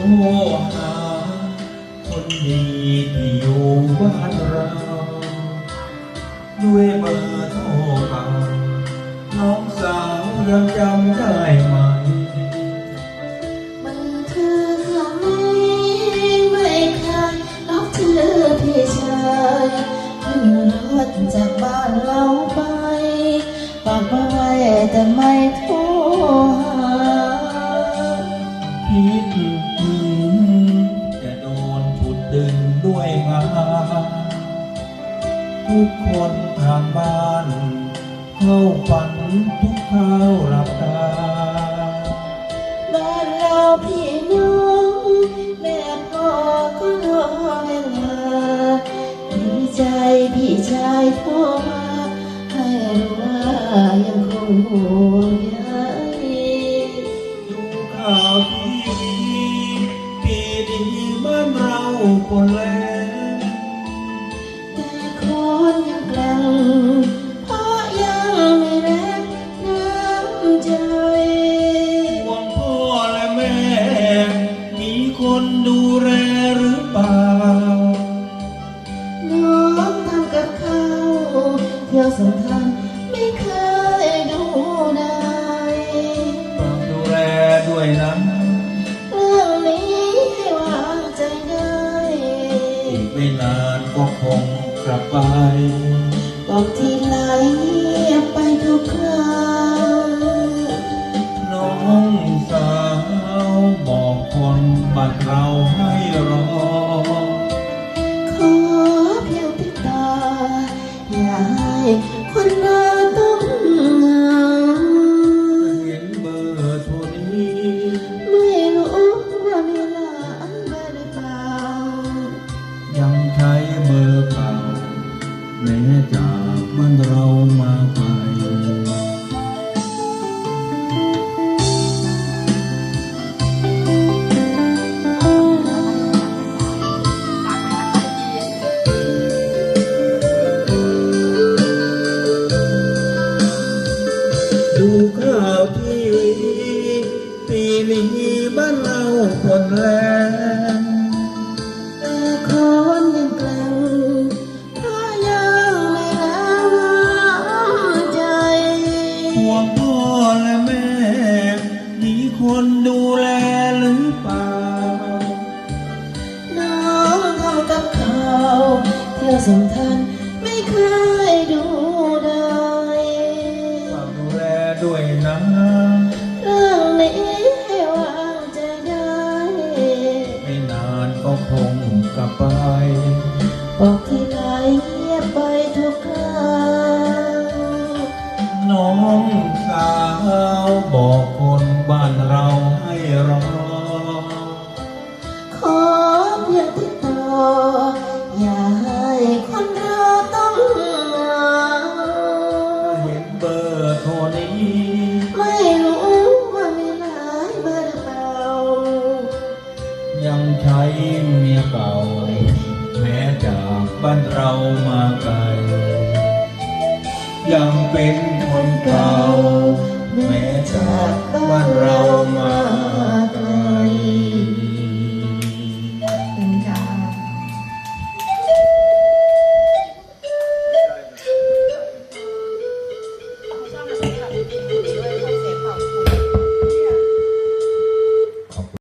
หาคนดีที่อยู่บ้านเราด้วยเบอร์โทรมาน้องสาวยังจำได้ไหมมันคือคำนี้ไม่เคยล็อกเธอพี่ชายขึ้นรถจากบ้านเราไปฝากมาไว้แต่ไม่ ทุกคนทางบ้าน เข้าฝันทุกข้าวหลับตาบ้านเราพี่น้องแม่พ่อก็รอเวลาดีใจพี่ชายโทรมาให้รู้ว่ายังคงห่วง ใจห่วงพ่อและแม่ มีคนดูแลหรือเปล่า น้องทำกับข้าวเที่ยวสำคัญไม่เคยดูได้ต้องดูแลด้วยนะเรื่องนี้ให้วางใจได้อีกไม่นานก็คงกลับไปบอกทีไรเงียบไปทุกครั้งานเราให้รอ ขอเพียงติดตาอย่าให้คนเราต้องเหงาเห็นเบอร์โทรนี้ ไม่รู้ว่ามีหลานมาหรือเปล่า ยังใช้เบอร์เก่าแม้จากบ้านเรามา เราคนแรงแต่คนยังแกล้งเพราะยังไม่แล้วใจห่วงพ่อและแม่มีคนดูแลหรือเปล่าน้องทำกับข้าวเที่ยวสำคัญไม่เคยดูได้ฝากดูแลด้วยนะเรื่องนี้ บไปบอกที่ ใช้เมียเก่า แม้จากบ้านเรามาไกลยังเป็นคนเก่า